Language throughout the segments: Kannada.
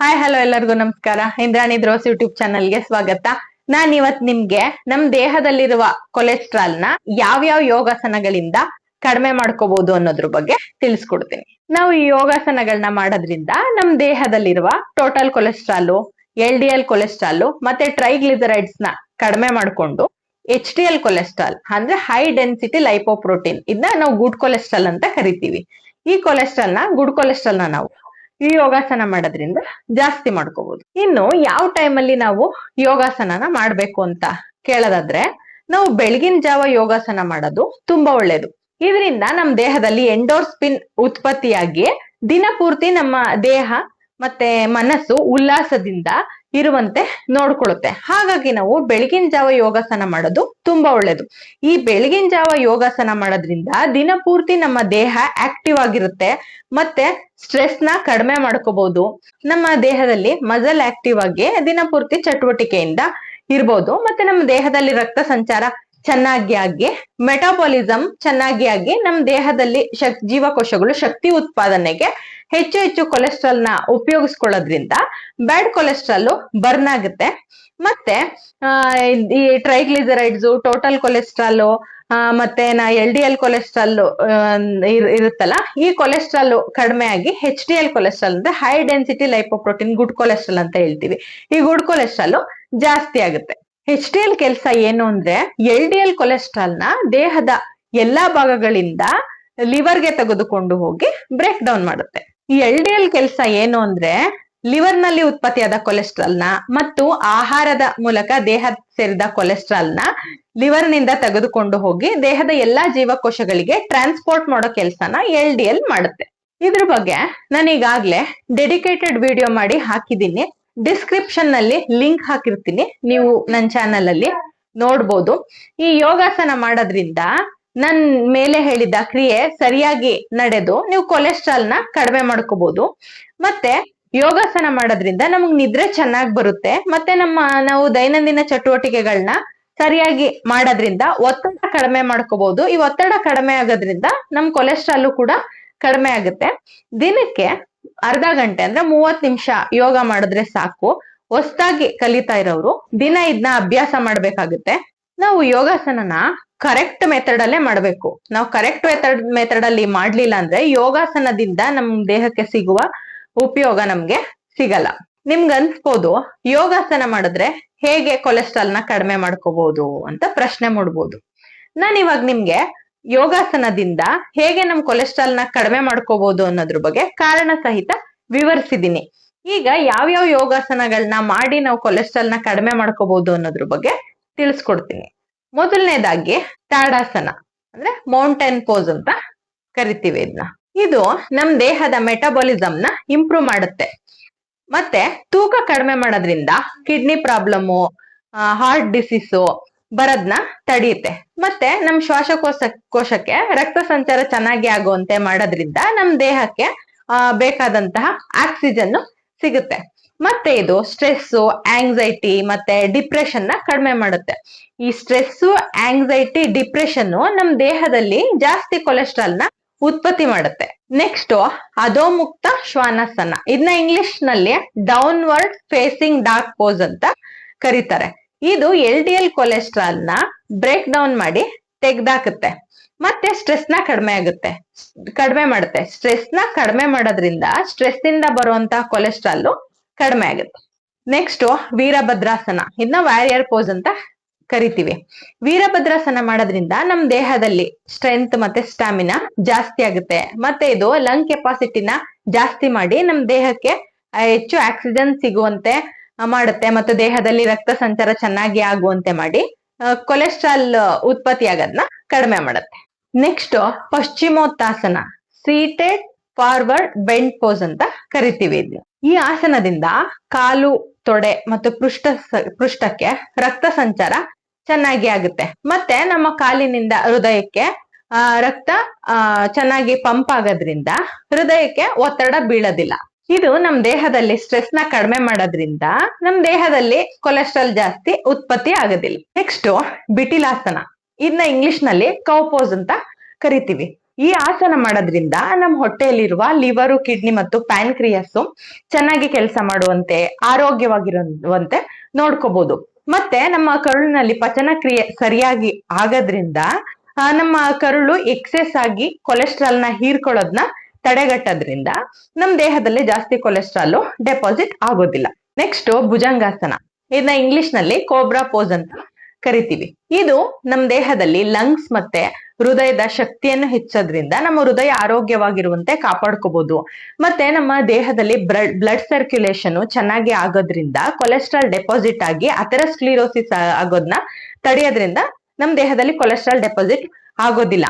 ಹಾಯ್ ಹಲೋ ಎಲ್ಲರಿಗೂ ನಮಸ್ಕಾರ. ಇಂದ್ರಾಣಿ ದ್ರೋಸ್ ಯೂಟ್ಯೂಬ್ ಚಾನಲ್ಗೆ ಸ್ವಾಗತ. ನಾನ್ ಇವತ್ ನಿಮ್ಗೆ ನಮ್ ದೇಹದಲ್ಲಿರುವ ಕೊಲೆಸ್ಟ್ರಾಲ್ನ ಯಾವ್ಯಾವ ಯೋಗಾಸನಗಳಿಂದ ಕಡಿಮೆ ಮಾಡ್ಕೋಬಹುದು ಅನ್ನೋದ್ರ ಬಗ್ಗೆ ತಿಳಿಸ್ಕೊಡ್ತೀನಿ. ನಾವು ಈ ಯೋಗಾಸನಗಳನ್ನ ಮಾಡೋದ್ರಿಂದ ನಮ್ ದೇಹದಲ್ಲಿರುವ total cholesterol L D L cholesterol ಮತ್ತೆ ಟ್ರೈಗ್ಲಿಸರೈಡ್ಸ್ನ ಕಡಿಮೆ ಮಾಡ್ಕೊಂಡು ಎಚ್ ಡಿ ಎಲ್ ಕೊಲೆಸ್ಟ್ರಾಲ್ ಅಂದ್ರೆ ಹೈ ಡೆನ್ಸಿಟಿ ಲೈಪೋಪ್ರೋಟೀನ್ ಇದನ್ನ ನಾವು ಗುಡ್ ಕೊಲೆಸ್ಟ್ರಾಲ್ ಅಂತ ಕರಿತೀವಿ. ಈ ಕೊಲೆಸ್ಟ್ರಾಲ್ನ ಗುಡ್ ಕೊಲೆಸ್ಟ್ರಾಲ್ನ ನಾವು ಈ ಯೋಗಾಸನ ಮಾಡೋದ್ರಿಂದ ಜಾಸ್ತಿ ಮಾಡ್ಕೋಬಹುದು ಇನ್ನು ಯಾವ ಟೈಮಲ್ಲಿ ನಾವು ಯೋಗಾಸನನ ಮಾಡ್ಬೇಕು ಅಂತ ಕೇಳೋದಾದ್ರೆ, ನಾವು ಬೆಳಗಿನ ಜಾವ ಯೋಗಾಸನ ಮಾಡೋದು ತುಂಬಾ ಒಳ್ಳೇದು. ಇದರಿಂದ ನಮ್ಮ ದೇಹದಲ್ಲಿ ಎಂಡೋರ್ಸ್ಪಿನ್ ಉತ್ಪತ್ತಿಯಾಗಿ ದಿನಪೂರ್ತಿ ನಮ್ಮ ದೇಹ ಮತ್ತೆ ಮನಸ್ಸು ಉಲ್ಲಾಸದಿಂದ ಇರುವಂತೆ ನೋಡ್ಕೊಳ್ಳುತ್ತೆ ಹಾಗಾಗಿ ನಾವು ಬೆಳಗಿನ ಜಾವ ಯೋಗಾಸನ ಮಾಡೋದು ತುಂಬಾ ಒಳ್ಳೇದು. ಈ ಬೆಳಗಿನ ಜಾವ ಯೋಗಾಸನ ಮಾಡೋದ್ರಿಂದ ದಿನಪೂರ್ತಿ ನಮ್ಮ ದೇಹ ಆಕ್ಟಿವ್ ಆಗಿರುತ್ತೆ. ಮತ್ತೆ ಸ್ಟ್ರೆಸ್ನ ಕಡಿಮೆ ಮಾಡ್ಕೋಬಹುದು ನಮ್ಮ ದೇಹದಲ್ಲಿ ಮಜಲ್ ಆಕ್ಟಿವ್ ಆಗಿ ದಿನಪೂರ್ತಿ ಚಟುವಟಿಕೆಯಿಂದ ಇರ್ಬೋದು. ಮತ್ತೆ ನಮ್ಮ ದೇಹದಲ್ಲಿ ರಕ್ತ ಸಂಚಾರ ಚೆನ್ನಾಗಿ ಆಗಿ ಮೆಟಾಬಾಲಿಸಮ್ ಚೆನ್ನಾಗಿ ಆಗಿ ನಮ್ಮ ದೇಹದಲ್ಲಿ ಶಕ್, ಜೀವಕೋಶಗಳು ಶಕ್ತಿ ಉತ್ಪಾದನೆಗೆ ಹೆಚ್ಚು ಹೆಚ್ಚು ಕೊಲೆಸ್ಟ್ರಾಲ್ನ ಉಪಯೋಗಿಸ್ಕೊಳ್ಳೋದ್ರಿಂದ ಬ್ಯಾಡ್ ಕೊಲೆಸ್ಟ್ರಾಲ್ ಬರ್ನ್ ಆಗುತ್ತೆ. ಮತ್ತೆ ಈ ಟ್ರೈಗ್ಲಿಸರೈಡ್ಸ್ ಟೋಟಲ್ ಕೊಲೆಸ್ಟ್ರಾಲ್ ಮತ್ತೆ ನಾ ಎಲ್ ಡಿ ಎಲ್ ಕೊಲೆಸ್ಟ್ರಾಲ್ ಇರುತ್ತಲ್ಲ, ಈ ಕೊಲೆಸ್ಟ್ರಾಲ್ ಕಡಿಮೆ ಆಗಿ ಹೆಚ್ ಡಿ ಎಲ್ ಕೊಲೆಸ್ಟ್ರಾಲ್ ಅಂದ್ರೆ high density lipoprotein good cholesterol ಅಂತ ಹೇಳ್ತೀವಿ. ಈ ಗುಡ್ ಕೊಲೆಸ್ಟ್ರಾಲ್ ಜಾಸ್ತಿ ಆಗುತ್ತೆ. ಹೆಚ್ ಡಿ ಎಲ್ ಕೆಲಸ ಏನು ಅಂದ್ರೆ ಎಲ್ ಡಿ ಎಲ್ ಕೊಲೆಸ್ಟ್ರಾಲ್ನ ದೇಹದ ಎಲ್ಲಾ ಭಾಗಗಳಿಂದ ಲಿವರ್ಗೆ ತೆಗೆದುಕೊಂಡು ಹೋಗಿ ಬ್ರೇಕ್ ಡೌನ್ ಮಾಡುತ್ತೆ. ಈ ಎಲ್ ಡಿ ಎಲ್ ಕೆಲಸ ಏನು ಅಂದ್ರೆ ಲಿವರ್ನಲ್ಲಿ ಉತ್ಪತ್ತಿಯಾದ ಕೊಲೆಸ್ಟ್ರಾಲ್ನ ಮತ್ತು ಆಹಾರದ ಮೂಲಕ ದೇಹ ಸೇರಿದ ಕೊಲೆಸ್ಟ್ರಾಲ್ನ ಲಿವರ್ನಿಂದ ತೆಗೆದುಕೊಂಡು ಹೋಗಿ ದೇಹದ ಎಲ್ಲಾ ಜೀವಕೋಶಗಳಿಗೆ ಟ್ರಾನ್ಸ್ಪೋರ್ಟ್ ಮಾಡೋ ಕೆಲಸನ ಎಲ್ ಡಿ ಎಲ್ ಮಾಡುತ್ತೆ. ಇದ್ರ ಬಗ್ಗೆ ನಾನು ಈಗಾಗ್ಲೇ ಡೆಡಿಕೇಟೆಡ್ ವಿಡಿಯೋ ಮಾಡಿ ಹಾಕಿದ್ದೀನಿ. ಡಿಸ್ಕ್ರಿಪ್ಷನ್ನಲ್ಲಿ ಲಿಂಕ್ ಹಾಕಿರ್ತೀನಿ. ನೀವು ನನ್ನ ಚಾನಲ್ ಅಲ್ಲಿ ನೋಡ್ಬೋದು. ಈ ಯೋಗಾಸನ ಮಾಡೋದ್ರಿಂದ ನನ್ ಮೇಲೆ ಹೇಳಿದ ಕ್ರಿಯೆ ಸರಿಯಾಗಿ ನಡೆದು ನೀವು ಕೊಲೆಸ್ಟ್ರಾಲ್ನ ಕಡಿಮೆ ಮಾಡ್ಕೋಬಹುದು ಮತ್ತೆ ಯೋಗಾಸನ ಮಾಡೋದ್ರಿಂದ ನಮಗ್ ನಿದ್ರೆ ಚೆನ್ನಾಗ್ ಬರುತ್ತೆ. ಮತ್ತೆ ನಮ್ಮ ನಾವು ದೈನಂದಿನ ಚಟುವಟಿಕೆಗಳನ್ನ ಸರಿಯಾಗಿ ಮಾಡೋದ್ರಿಂದ ಒತ್ತಡ ಕಡಿಮೆ ಮಾಡ್ಕೋಬಹುದು ಈ ಒತ್ತಡ ಕಡಿಮೆ ಆಗೋದ್ರಿಂದ ನಮ್ ಕೊಲೆಸ್ಟ್ರಾಲು ಕೂಡ ಕಡಿಮೆ ಆಗುತ್ತೆ. ದಿನಕ್ಕೆ ಅರ್ಧ ಗಂಟೆ ಅಂದ್ರೆ ಮೂವತ್ ನಿಮಿಷ ಯೋಗ ಮಾಡಿದ್ರೆ ಸಾಕು. ಹೊಸ್ದಾಗಿ ಕಲಿತಾ ಇರೋರು ದಿನ ಇದನ್ನ ಅಭ್ಯಾಸ ಮಾಡ್ಬೇಕಾಗುತ್ತೆ. ನಾವು ಯೋಗಾಸನನ ಕರೆಕ್ಟ್ ಮೆಥಡ್ ಅಲ್ಲೇ ಮಾಡ್ಬೇಕು. ನಾವು ಕರೆಕ್ಟ್ ಮೆಥಡ್ ಮೆಥಡ್ ಅಲ್ಲಿ ಮಾಡ್ಲಿಲ್ಲ ಅಂದ್ರೆ ಯೋಗಾಸನದಿಂದ ನಮ್ ದೇಹಕ್ಕೆ ಸಿಗುವ ಉಪಯೋಗ ನಮ್ಗೆ ಸಿಗಲ್ಲ. ನಿಮ್ಗೆ ಅನ್ಸ್ಬೋದು, ಯೋಗಾಸನ ಮಾಡಿದ್ರೆ ಹೇಗೆ ಕೊಲೆಸ್ಟ್ರಾಲ್ನ ಕಡಿಮೆ ಮಾಡ್ಕೋಬಹುದು ಅಂತ ಪ್ರಶ್ನೆ ಮೂಡ್ಬೋದು. ನಾನು ಇವಾಗ ನಿಮ್ಗೆ ಯೋಗಾಸನದಿಂದ ಹೇಗೆ ನಮ್ ಕೊಲೆಸ್ಟ್ರಾಲ್ನ ಕಡಿಮೆ ಮಾಡ್ಕೋಬಹುದು ಅನ್ನೋದ್ರ ಬಗ್ಗೆ ಕಾರಣ ಸಹಿತ ವಿವರಿಸಿದೀನಿ. ಈಗ ಯಾವ್ಯಾವ ಯೋಗಾಸನಗಳನ್ನ ಮಾಡಿ ನಾವು ಕೊಲೆಸ್ಟ್ರಾಲ್ನ ಕಡಿಮೆ ಮಾಡ್ಕೋಬಹುದು ಅನ್ನೋದ್ರ ಬಗ್ಗೆ ತಿಳಿಸ್ಕೊಡ್ತೀನಿ. ಮೊದಲನೇದಾಗಿ ತಾಡಾಸನ, ಅಂದ್ರೆ ಮೌಂಟೇನ್ ಪೋಸ್ ಅಂತ ಕರಿತೀವಿ ಇದನ್ನ ಇದು ನಮ್ ದೇಹದ ಮೆಟಬಾಲಿಸಮ್ ಇಂಪ್ರೂವ್ ಮಾಡುತ್ತೆ. ಮತ್ತೆ ತೂಕ ಕಡಿಮೆ ಮಾಡೋದ್ರಿಂದ ಕಿಡ್ನಿ ಪ್ರಾಬ್ಲಮ್ಮು ಹಾರ್ಟ್ ಡಿಸೀಸು ಬರೋದ್ನ ತಡೆಯುತ್ತೆ ಮತ್ತೆ ನಮ್ ಶ್ವಾಸಕೋಶ, ಕೋಶಕ್ಕೆ ರಕ್ತ ಸಂಚಾರ ಚೆನ್ನಾಗಿ ಆಗುವಂತೆ ಮಾಡೋದ್ರಿಂದ ನಮ್ ದೇಹಕ್ಕೆ ಬೇಕಾದಂತಹ ಆಕ್ಸಿಜನ್ ಸಿಗುತ್ತೆ. ಮತ್ತೆ ಇದು ಸ್ಟ್ರೆಸ್ ಆಂಗ್ಸೈಟಿ ಮತ್ತೆ ಡಿಪ್ರೆಷನ್ನ ಕಡಿಮೆ ಮಾಡುತ್ತೆ. ಈ ಸ್ಟ್ರೆಸ್ ಆಂಗ್ಸೈಟಿ ಡಿಪ್ರೆಷನ್ ನಮ್ ದೇಹದಲ್ಲಿ ಜಾಸ್ತಿ ಕೊಲೆಸ್ಟ್ರಾಲ್ನ ಉತ್ಪತ್ತಿ ಮಾಡುತ್ತೆ. ನೆಕ್ಸ್ಟ್ ಅಧೋಮುಕ್ತ ಶ್ವಾನಾಸನ. ಇದನ್ನ ಇಂಗ್ಲಿಷ್ನಲ್ಲಿ ಡೌನ್ವರ್ಡ್ ಫೇಸಿಂಗ್ ಡಾರ್ಕ್ ಪೋಸ್ ಅಂತ ಕರೀತಾರೆ. ಇದು ಎಲ್ ಡಿ ಎಲ್ ಕೊಲೆಸ್ಟ್ರಾಲ್ನ ಬ್ರೇಕ್ ಡೌನ್ ಮಾಡಿ ತೆಗ್ದಾಕುತ್ತೆ. ಮತ್ತೆ ಸ್ಟ್ರೆಸ್ನ ಕಡಿಮೆ ಆಗುತ್ತೆ. ಕಡಿಮೆ ಮಾಡುತ್ತೆ. ಸ್ಟ್ರೆಸ್ನ ಕಡಿಮೆ ಮಾಡೋದ್ರಿಂದ ಸ್ಟ್ರೆಸ್ ಇಂದ ಬರುವಂತಹ ಕೊಲೆಸ್ಟ್ರಾಲ್ ಕಡಿಮೆ ಆಗುತ್ತೆ. ನೆಕ್ಸ್ಟ್ ವೀರಭದ್ರಾಸನ. ಇದನ್ನ ವ್ಯಾರಿಯರ್ ಪೋಸ್ ಅಂತ ಕರಿತೀವಿ. ವೀರಭದ್ರಾಸನ ಮಾಡೋದ್ರಿಂದ ನಮ್ ದೇಹದಲ್ಲಿ ಸ್ಟ್ರೆಂತ್ ಮತ್ತೆ ಸ್ಟಾಮಿನಾ ಜಾಸ್ತಿ ಆಗುತ್ತೆ. ಮತ್ತೆ ಇದು ಲಂಗ್ ಕೆಪಾಸಿಟಿನ ಜಾಸ್ತಿ ಮಾಡಿ ನಮ್ ದೇಹಕ್ಕೆ ಹೆಚ್ಚು ಆಕ್ಸಿಜನ್ ಸಿಗುವಂತೆ ಮಾಡುತ್ತೆ. ಮತ್ತೆ ದೇಹದಲ್ಲಿ ರಕ್ತ ಸಂಚಾರ ಚೆನ್ನಾಗಿ ಆಗುವಂತೆ ಮಾಡಿ ಕೊಲೆಸ್ಟ್ರಾಲ್ ಉತ್ಪತ್ತಿ ಆಗೋದನ್ನ ಕಡಿಮೆ ಮಾಡುತ್ತೆ. Next Paschimottanasana. Seated forward bend pose ಅಂತ ಕರಿತೀವಿ ಇದನ್ನ ಈ ಆಸನದಿಂದ ಕಾಲು, ತೊಡೆ ಮತ್ತು ಪೃಷ್ಠ ಪೃಷ್ಠಕ್ಕೆ ರಕ್ತ ಸಂಚಾರ ಚೆನ್ನಾಗಿ ಆಗುತ್ತೆ. ಮತ್ತೆ ನಮ್ಮ ಕಾಲಿನಿಂದ ಹೃದಯಕ್ಕೆ ರಕ್ತ ಚೆನ್ನಾಗಿ ಪಂಪ್ ಆಗೋದ್ರಿಂದ ಹೃದಯಕ್ಕೆ ಒತ್ತಡ ಬೀಳೋದಿಲ್ಲ. ಇದು ನಮ್ಮ ದೇಹದಲ್ಲಿ ಸ್ಟ್ರೆಸ್ನ ಕಡಿಮೆ ಮಾಡೋದ್ರಿಂದ ನಮ್ಮ ದೇಹದಲ್ಲಿ ಕೊಲೆಸ್ಟ್ರಾಲ್ ಜಾಸ್ತಿ ಉತ್ಪತ್ತಿ ಆಗೋದಿಲ್ಲ. ನೆಕ್ಸ್ಟ್ ಬಿಟಿಲಾಸನ. ಇದನ್ನ ಇಂಗ್ಲಿಷ್ನಲ್ಲಿ ಕೌಪೋಸ್ ಅಂತ ಕರಿತೀವಿ. ಈ ಆಸನ ಮಾಡೋದ್ರಿಂದ ನಮ್ಮ ಹೊಟ್ಟೆಯಲ್ಲಿರುವ ಲಿವರು, ಕಿಡ್ನಿ ಮತ್ತು ಪ್ಯಾನ್ಕ್ರಿಯಸ್ ಚೆನ್ನಾಗಿ ಕೆಲಸ ಮಾಡುವಂತೆ, ಆರೋಗ್ಯವಾಗಿರುವಂತೆ ನೋಡ್ಕೋಬಹುದು ಮತ್ತೆ ನಮ್ಮ ಕರುಳಿನಲ್ಲಿ ಪಚನ ಕ್ರಿಯೆ ಸರಿಯಾಗಿ ಆಗೋದ್ರಿಂದ ನಮ್ಮ ಕರುಳು ಎಕ್ಸೆಸ್ ಆಗಿ ಕೊಲೆಸ್ಟ್ರಾಲ್ನ ಹೀರ್ಕೊಳ್ಳೋದ್ನ ತಡೆಗಟ್ಟೋದ್ರಿಂದ ನಮ್ಮ ದೇಹದಲ್ಲಿ ಜಾಸ್ತಿ ಕೊಲೆಸ್ಟ್ರಾಲ್ ಡೆಪಾಸಿಟ್ ಆಗೋದಿಲ್ಲ. ನೆಕ್ಸ್ಟ್ ಭುಜಂಗಾಸನ. ಇದನ್ನ ಇಂಗ್ಲಿಷ್ನಲ್ಲಿ ಕೋಬ್ರಾ ಪೋಸ್ ಅಂತ ಕರಿತೀವಿ. ಇದು ನಮ್ಮ ದೇಹದಲ್ಲಿ ಲಂಗ್ಸ್ ಮತ್ತೆ ಹೃದಯದ ಶಕ್ತಿಯನ್ನು ಹೆಚ್ಚೋದ್ರಿಂದ ನಮ್ಮ ಹೃದಯ ಆರೋಗ್ಯವಾಗಿರುವಂತೆ ಕಾಪಾಡ್ಕೋಬಹುದು ಮತ್ತೆ ನಮ್ಮ ದೇಹದಲ್ಲಿ ಬ್ಲಡ್ ಸರ್ಕ್ಯುಲೇಷನ್ ಚೆನ್ನಾಗಿ ಆಗೋದ್ರಿಂದ ಕೊಲೆಸ್ಟ್ರಾಲ್ ಡೆಪಾಸಿಟ್ ಆಗಿ ಅಥೆರಸ್ಕ್ಲಿರೋಸಿಸ್ ಆಗೋದ್ನ ತಡೆಯೋದ್ರಿಂದ ನಮ್ಮ ದೇಹದಲ್ಲಿ ಕೊಲೆಸ್ಟ್ರಾಲ್ ಡೆಪಾಸಿಟ್ ಆಗೋದಿಲ್ಲ.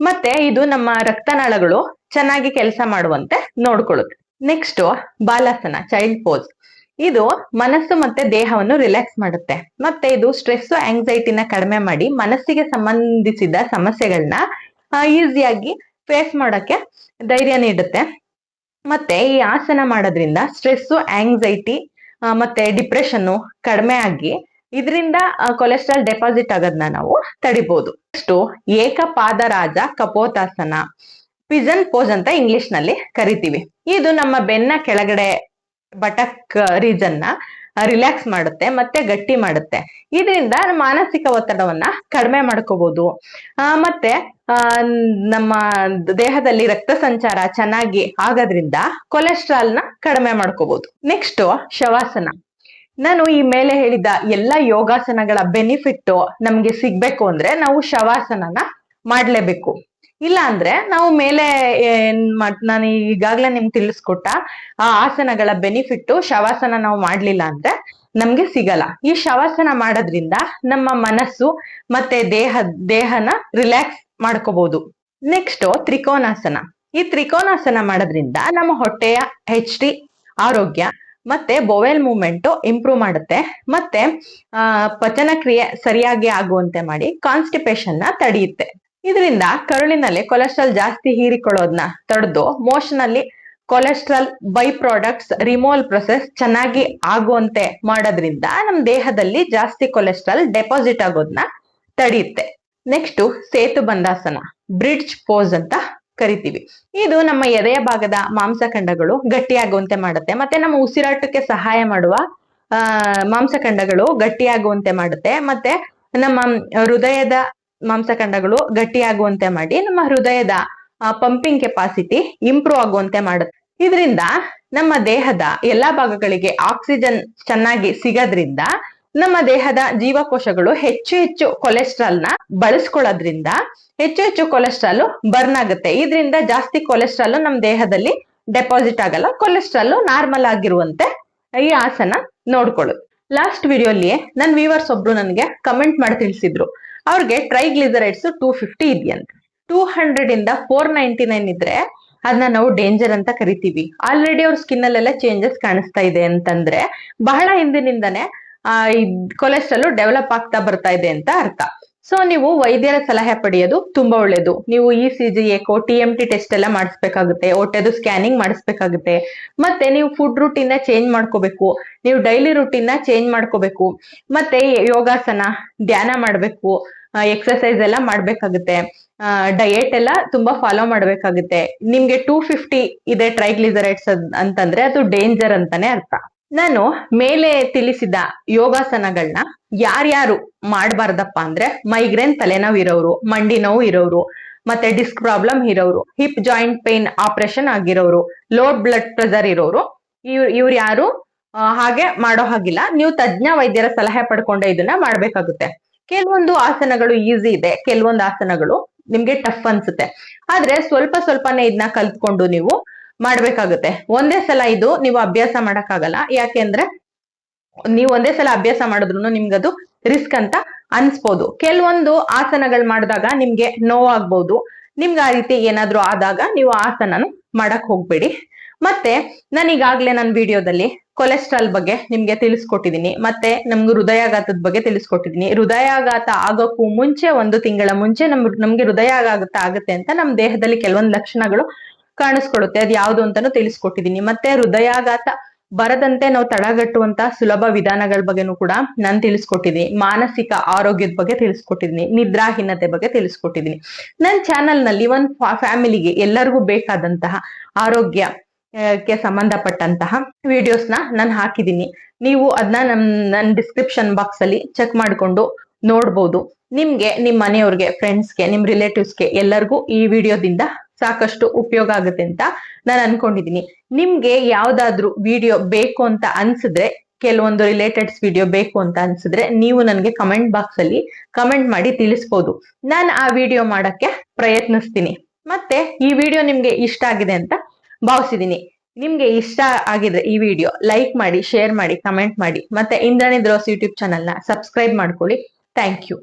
ಮತ್ತೆ ಇದು ನಮ್ಮ ರಕ್ತನಾಳಗಳು ಚೆನ್ನಾಗಿ ಕೆಲಸ ಮಾಡುವಂತೆ ನೋಡ್ಕೊಳ್ಳುತ್ತೆ. ನೆಕ್ಸ್ಟ್ ಬಾಲಾಸನ ಚೈಲ್ಡ್ ಪೋಸ್ ಇದು ಮನಸ್ಸು ಮತ್ತೆ ದೇಹವನ್ನು ರಿಲ್ಯಾಕ್ಸ್ ಮಾಡುತ್ತೆ. ಮತ್ತೆ ಇದು ಸ್ಟ್ರೆಸ್ ಆಂಗ್ಸೈಟಿನ ಕಡಿಮೆ ಮಾಡಿ ಮನಸ್ಸಿಗೆ ಸಂಬಂಧಿಸಿದ ಸಮಸ್ಯೆಗಳನ್ನ ಈಸಿಯಾಗಿ ಫೇಸ್ ಮಾಡಕ್ಕೆ ಧೈರ್ಯ ನೀಡುತ್ತೆ. ಮತ್ತೆ ಈ ಆಸನ ಮಾಡೋದ್ರಿಂದ ಸ್ಟ್ರೆಸ್ ಆಂಗ್ಸೈಟಿ ಮತ್ತೆ ಡಿಪ್ರೆಷನ್ ಕಡಿಮೆ ಆಗಿ ಇದರಿಂದ ಕೊಲೆಸ್ಟ್ರಾಲ್ ಡೆಪಾಸಿಟ್ ಆಗೋದನ್ನ ನಾವು ತಡಿಬಹುದು next Ekapadaraja Kapotasana pigeon pose ಅಂತ ಇಂಗ್ಲಿಷ್ನಲ್ಲಿ ಕರಿತೀವಿ. ಇದು ನಮ್ಮ ಬೆನ್ನ ಕೆಳಗಡೆ ಬಟಕ್ ರೀಜನ್ನ ರಿಲ್ಯಾಕ್ಸ್ ಮಾಡುತ್ತೆ ಮತ್ತೆ ಗಟ್ಟಿ ಮಾಡುತ್ತೆ. ಇದರಿಂದ ಮಾನಸಿಕ ಒತ್ತಡವನ್ನ ಕಡಿಮೆ ಮಾಡ್ಕೋಬಹುದು ಆ, ಮತ್ತೆ ನಮ್ಮ ದೇಹದಲ್ಲಿ ರಕ್ತ ಸಂಚಾರ ಚೆನ್ನಾಗಿ ಆಗೋದ್ರಿಂದ ಕೊಲೆಸ್ಟ್ರಾಲ್ನ ಕಡಿಮೆ ಮಾಡ್ಕೋಬಹುದು ನೆಕ್ಸ್ಟ್ ಶವಾಸನ. ನಾನು ಈ ಮೇಲೆ ಹೇಳಿದ ಎಲ್ಲ ಯೋಗಾಸನಗಳ ಬೆನಿಫಿಟ್ ನಮ್ಗೆ ಸಿಗ್ಬೇಕು ಅಂದ್ರೆ ನಾವು ಶವಾಸನನ ಮಾಡ್ಲೇಬೇಕು. ಇಲ್ಲ ಅಂದ್ರೆ ನಾವು ಮೇಲೆ ಏನ್ ಮಾಡ್, ನಾನು ಈಗಾಗ್ಲೇ ನಿಮ್ಗೆ ತಿಳಿಸ್ಕೊಟ್ಟ, ಆ ಆಸನಗಳ ಬೆನಿಫಿಟ್ ಶವಾಸನ ನಾವು ಮಾಡ್ಲಿಲ್ಲ ಅಂದ್ರೆ ನಮ್ಗೆ ಸಿಗಲ್ಲ. ಈ ಶವಾಸನ ಮಾಡೋದ್ರಿಂದ ನಮ್ಮ ಮನಸ್ಸು ಮತ್ತೆ ದೇಹ, ದೇಹನ ರಿಲ್ಯಾಕ್ಸ್ ಮಾಡ್ಕೋಬಹುದು ನೆಕ್ಸ್ಟ್ ತ್ರಿಕೋನಾಸನ. ಈ ತ್ರಿಕೋನಾಸನ ಮಾಡೋದ್ರಿಂದ ನಮ್ಮ ಹೊಟ್ಟೆಯ ಹೆಚ್ ಡಿ ಆರೋಗ್ಯ ಮತ್ತೆ ಬೊವೆಲ್ ಮೂವ್ಮೆಂಟ್ ಇಂಪ್ರೂವ್ ಮಾಡುತ್ತೆ. ಮತ್ತೆ, ಆ ಪಚನ ಕ್ರಿಯೆ ಸರಿಯಾಗಿ ಆಗುವಂತೆ ಮಾಡಿ ಕಾನ್ಸ್ಟಿಪೇಷನ್ನ ತಡೆಯುತ್ತೆ. ಇದರಿಂದ ಕರುಳಿನಲ್ಲಿ ಕೊಲೆಸ್ಟ್ರಾಲ್ ಜಾಸ್ತಿ ಹೀರಿಕೊಳ್ಳೋದನ್ನ ತಡೆದು ಮೋಷನ್ ಅಲ್ಲಿ cholesterol by products removal process ಚೆನ್ನಾಗಿ ಆಗುವಂತೆ ಮಾಡೋದ್ರಿಂದ ನಮ್ಮ ದೇಹದಲ್ಲಿ ಜಾಸ್ತಿ ಕೊಲೆಸ್ಟ್ರಾಲ್ ಡೆಪಾಸಿಟ್ ಆಗೋದನ್ನ ತಡೆಯುತ್ತೆ ನೆಕ್ಸ್ಟ್ ಸೇತು ಬಂದಾಸನ ಬ್ರಿಡ್ಜ್ ಪೋಸ್ ಅಂತ ಕರಿತೀವಿ. ಇದು ನಮ್ಮ ಎದೆಯ ಭಾಗದ ಮಾಂಸಖಂಡಗಳು ಗಟ್ಟಿಯಾಗುವಂತೆ ಮಾಡುತ್ತೆ, ಮತ್ತೆ ನಮ್ಮ ಉಸಿರಾಟಕ್ಕೆ ಸಹಾಯ ಮಾಡುವ, ಆ, ಮಾಂಸಖಂಡಗಳು ಗಟ್ಟಿಯಾಗುವಂತೆ ಮಾಡುತ್ತೆ, ಮತ್ತೆ ನಮ್ಮ ಹೃದಯದ ಮಾಂಸಖಂಡಗಳು ಗಟ್ಟಿಯಾಗುವಂತೆ ಮಾಡಿ ನಮ್ಮ ಹೃದಯದ ಪಂಪಿಂಗ್ ಕೆಪಾಸಿಟಿ ಇಂಪ್ರೂವ್ ಆಗುವಂತೆ ಮಾಡುತ್ತೆ. ಇದರಿಂದ ನಮ್ಮ ದೇಹದ ಎಲ್ಲಾ ಭಾಗಗಳಿಗೆ ಆಕ್ಸಿಜನ್ ಚೆನ್ನಾಗಿ ಸಿಗೋದ್ರಿಂದ ನಮ್ಮ ದೇಹದ ಜೀವಕೋಶಗಳು ಹೆಚ್ಚು ಹೆಚ್ಚು ಕೊಲೆಸ್ಟ್ರಾಲ್ನ ಬಳಸ್ಕೊಳ್ಳೋದ್ರಿಂದ ಹೆಚ್ಚು ಹೆಚ್ಚು ಕೊಲೆಸ್ಟ್ರಾಲ್ ಬರ್ನ್ ಆಗುತ್ತೆ. ಇದರಿಂದ ಜಾಸ್ತಿ ಕೊಲೆಸ್ಟ್ರಾಲ್ ನಮ್ಮ ದೇಹದಲ್ಲಿ ಡೆಪಾಸಿಟ್ ಆಗಲ್ಲ. ಕೊಲೆಸ್ಟ್ರಾಲ್ ನಾರ್ಮಲ್ ಆಗಿರುವಂತೆ ಈ ಆಸನ ನೋಡ್ಕೊಳ್ಳೋದು. ಲಾಸ್ಟ್ ವಿಡಿಯೋಲ್ಲಿ ನನ್ನ ವ್ಯೂವರ್ಸ್ ಒಬ್ರು ನನಗೆ ಕಮೆಂಟ್ ಮಾಡಿ ತಿಳಿಸಿದ್ರು. ಅವ್ರಿಗೆ ಟ್ರೈಗ್ಲಿಸರೈಡ್ಸ್ ಟೂ ಫಿಫ್ಟಿ ಇದೆಯಂತೆ. ಟೂ ಹಂಡ್ರೆಡ್ ಇಂದ ಫೋರ್ ನೈಂಟಿ ನೈನ್ ಇದ್ರೆ ಅದನ್ನ ನಾವು ಡೇಂಜರ್ ಅಂತ ಕರಿತೀವಿ. ಆಲ್ರೆಡಿ ಅವ್ರ ಸ್ಕಿನ್ ಅಲ್ಲೆಲ್ಲ ಚೇಂಜಸ್ ಕಾಣಿಸ್ತಾ ಇದೆ ಅಂತಂದ್ರೆ ಬಹಳ ಹಿಂದಿನಿಂದನೇ, ಆ ಕೊಲೆಸ್ಟ್ರಾಲ್ ಡೆವಲಪ್ ಆಗ್ತಾ ಬರ್ತಾ ಇದೆ ಅಂತ ಅರ್ಥ. ಸೊ ನೀವು ವೈದ್ಯರ ಸಲಹೆ ಪಡೆಯೋದು ತುಂಬಾ ಒಳ್ಳೇದು. ನೀವು E C G echo T M T test ಎಲ್ಲ ಮಾಡಿಸ್ಬೇಕಾಗುತ್ತೆ. ಹೊಟ್ಟೆದು ಸ್ಕ್ಯಾನಿಂಗ್ ಮಾಡಿಸ್ಬೇಕಾಗುತ್ತೆ. ಮತ್ತೆ ನೀವು ಫುಡ್ ರೂಟೀನ್ ಚೇಂಜ್ ಮಾಡ್ಕೋಬೇಕು. ನೀವು ಡೈಲಿ ರೂಟೀನ್ ಚೇಂಜ್ ಮಾಡ್ಕೋಬೇಕು. ಮತ್ತೆ ಯೋಗಾಸನ, ಧ್ಯಾನ ಮಾಡ್ಬೇಕು. ಎಕ್ಸಸೈಸ್ ಎಲ್ಲ ಮಾಡ್ಬೇಕಾಗುತ್ತೆ. ಡಯೆಟ್ ಎಲ್ಲ ತುಂಬಾ ಫಾಲೋ ಮಾಡ್ಬೇಕಾಗುತ್ತೆ. ನಿಮ್ಗೆ ಟೂ ಫಿಫ್ಟಿ ಇದೆ ಟ್ರೈಗ್ಲಿಸರೈಟ್ಸ್ ಅಂತಂದ್ರೆ ಅದು ಡೇಂಜರ್ ಅಂತಾನೆ ಅರ್ಥ. ನಾನು ಮೇಲೆ ತಿಳಿಸಿದ ಯೋಗಾಸನಗಳನ್ನ ಯಾರ್ಯಾರು ಮಾಡಬಾರ್ದಪ್ಪ ಅಂದ್ರೆ ಮೈಗ್ರೇನ್ ತಲೆನೋವು ಇರೋರು ಮಂಡಿ ನೋವು ಇರೋರು ಮತ್ತೆ ಡಿಸ್ಕ್ ಪ್ರಾಬ್ಲಮ್ ಇರೋರು ಹಿಪ್ ಜಾಯಿಂಟ್ ಪೇನ್ ಆಪರೇಷನ್ ಆಗಿರೋರು ಲೋ ಬ್ಲಡ್ ಪ್ರೆಷರ್ ಇರೋರು ಇವ್ ಇವ್ರು ಯಾರು? ಹಾಗೆ ಮಾಡೋ ಹಾಗಿಲ್ಲ. ನೀವು ತಜ್ಞ ವೈದ್ಯರ ಸಲಹೆ ಪಡ್ಕೊಂಡೆ ಇದನ್ನ ಮಾಡ್ಬೇಕಾಗುತ್ತೆ. ಕೆಲವೊಂದು ಆಸನಗಳು ಈಸಿ ಇದೆ. ಕೆಲವೊಂದು ಆಸನಗಳು ನಿಮ್ಗೆ ಟಫ್ ಅನ್ಸುತ್ತೆ. ಆದ್ರೆ ಸ್ವಲ್ಪ ಸ್ವಲ್ಪನೇ ಇದನ್ನ ಕಲ್ತ್ಕೊಂಡು ನೀವು ಮಾಡ್ಬೇಕಾಗುತ್ತೆ. ಒಂದೇ ಸಲ ಇದು ನೀವು ಅಭ್ಯಾಸ ಮಾಡಕ್ಕಾಗಲ್ಲ. ಯಾಕೆಂದ್ರೆ ನೀವು ಒಂದೇ ಸಲ ಅಭ್ಯಾಸ ಮಾಡಿದ್ರು ಅದು ರಿಸ್ಕ್ ಅಂತ ಅನ್ಸ್ಬೋದು. ಕೆಲವೊಂದು ಆಸನಗಳು ಮಾಡಿದಾಗ ನಿಮ್ಗೆ ನೋವಾಗ್ಬೋದು. ನಿಮ್ಗೆ ಆ ರೀತಿ ಏನಾದ್ರೂ ಆದಾಗ ನೀವು ಆಸನನು ಮಾಡಕ್ ಹೋಗ್ಬೇಡಿ. ಮತ್ತೆ ನಾನು ಈಗಾಗ್ಲೇ ನನ್ನ ವಿಡಿಯೋದಲ್ಲಿ ಕೊಲೆಸ್ಟ್ರಾಲ್ ಬಗ್ಗೆ ನಿಮ್ಗೆ ತಿಳಿಸ್ಕೊಟ್ಟಿದ್ದೀನಿ ಮತ್ತೆ ನಮ್ಗೆ ಹೃದಯಾಘಾತದ ಬಗ್ಗೆ ತಿಳಿಸ್ಕೊಟ್ಟಿದ್ದೀನಿ ಹೃದಯಾಘಾತ ಆಗೋಕ್ಕೂ ಮುಂಚೆ ಒಂದು ತಿಂಗಳ ಮುಂಚೆ ನಮ್ ನಮ್ಗೆ ಹೃದಯಾಘಾತ ಆಗುತ್ತೆ ಅಂತ ನಮ್ ದೇಹದಲ್ಲಿ ಕೆಲವೊಂದು ಲಕ್ಷಣಗಳು ಕಾಣಿಸ್ಕೊಳ್ಳುತ್ತೆ. ಅದ್ ಯಾವ್ದು ಅಂತಾನು ತಿಳಿಸ್ಕೊಟ್ಟಿದ್ದೀನಿ ಮತ್ತೆ ಹೃದಯಾಘಾತ ಬರದಂತೆ ನಾವು ತಡೆಗಟ್ಟುವಂತ ಸುಲಭ ವಿಧಾನಗಳ ಬಗ್ಗೆನೂ ಕೂಡ ನಾನು ತಿಳಿಸ್ಕೊಟ್ಟಿದ್ದೀನಿ ಮಾನಸಿಕ ಆರೋಗ್ಯದ ಬಗ್ಗೆ ತಿಳಿಸ್ಕೊಟ್ಟಿದ್ದೀನಿ ನಿದ್ರಾಹೀನತೆ ಬಗ್ಗೆ ತಿಳಿಸ್ಕೊಟ್ಟಿದ್ದೀನಿ ನನ್ನ ಚಾನೆಲ್ನಲ್ಲಿ ಒಂದು ಫ್ಯಾಮಿಲಿಗೆ ಎಲ್ಲರಿಗೂ ಬೇಕಾದಂತಹ ಆರೋಗ್ಯ ಕ್ಕೆ ಸಂಬಂಧಪಟ್ಟಂತಹ ವಿಡಿಯೋಸ್ನ ನಾನು ಹಾಕಿದ್ದೀನಿ ನೀವು ಅದನ್ನ ನಮ್ ನನ್ನ ಡಿಸ್ಕ್ರಿಪ್ಷನ್ ಬಾಕ್ಸ್ ಅಲ್ಲಿ ಚೆಕ್ ಮಾಡ್ಕೊಂಡು ನೋಡ್ಬೋದು. ನಿಮ್ಗೆ, ನಿಮ್ ಮನೆಯವ್ರಿಗೆ ಫ್ರೆಂಡ್ಸ್ಗೆ ನಿಮ್ ರಿಲೇಟಿವ್ಸ್ಗೆ ಎಲ್ಲರಿಗೂ ಈ ವಿಡಿಯೋದಿಂದ ಸಾಕಷ್ಟು ಉಪಯೋಗ ಆಗುತ್ತೆ ಅಂತ ನಾನು ಅನ್ಕೊಂಡಿದೀನಿ. ನಿಮ್ಗೆ ಯಾವ್ದಾದ್ರು ವಿಡಿಯೋ ಬೇಕು ಅಂತ ಅನ್ಸಿದ್ರೆ, ಕೆಲವೊಂದು ರಿಲೇಟೆಡ್ಸ್ ವಿಡಿಯೋ ಬೇಕು ಅಂತ ಅನ್ಸಿದ್ರೆ ನೀವು ನನಗೆ ಕಮೆಂಟ್ ಬಾಕ್ಸ್ ಅಲ್ಲಿ ಕಮೆಂಟ್ ಮಾಡಿ ತಿಳಿಸ್ಬೋದು. ನಾನು ಆ ವಿಡಿಯೋ ಮಾಡಕ್ಕೆ ಪ್ರಯತ್ನಿಸ್ತೀನಿ. ಮತ್ತೆ ಈ ವಿಡಿಯೋ ನಿಮ್ಗೆ ಇಷ್ಟ ಆಗಿದೆ ಅಂತ ಭಾವಿಸಿದೀನಿ. ನಿಮ್ಗೆ ಇಷ್ಟ ಆಗಿದ್ರೆ ಈ ವಿಡಿಯೋ ಲೈಕ್ ಮಾಡಿ ಶೇರ್ ಮಾಡಿ ಕಮೆಂಟ್ ಮಾಡಿ, ಮತ್ತೆ ಇಂದ್ರಾಣಿ ದ್ರೋಸ್ ಯೂಟ್ಯೂಬ್ ಚಾನಲ್ನ ಸಬ್ಸ್ಕ್ರೈಬ್ ಮಾಡ್ಕೊಳ್ಳಿ. Thank you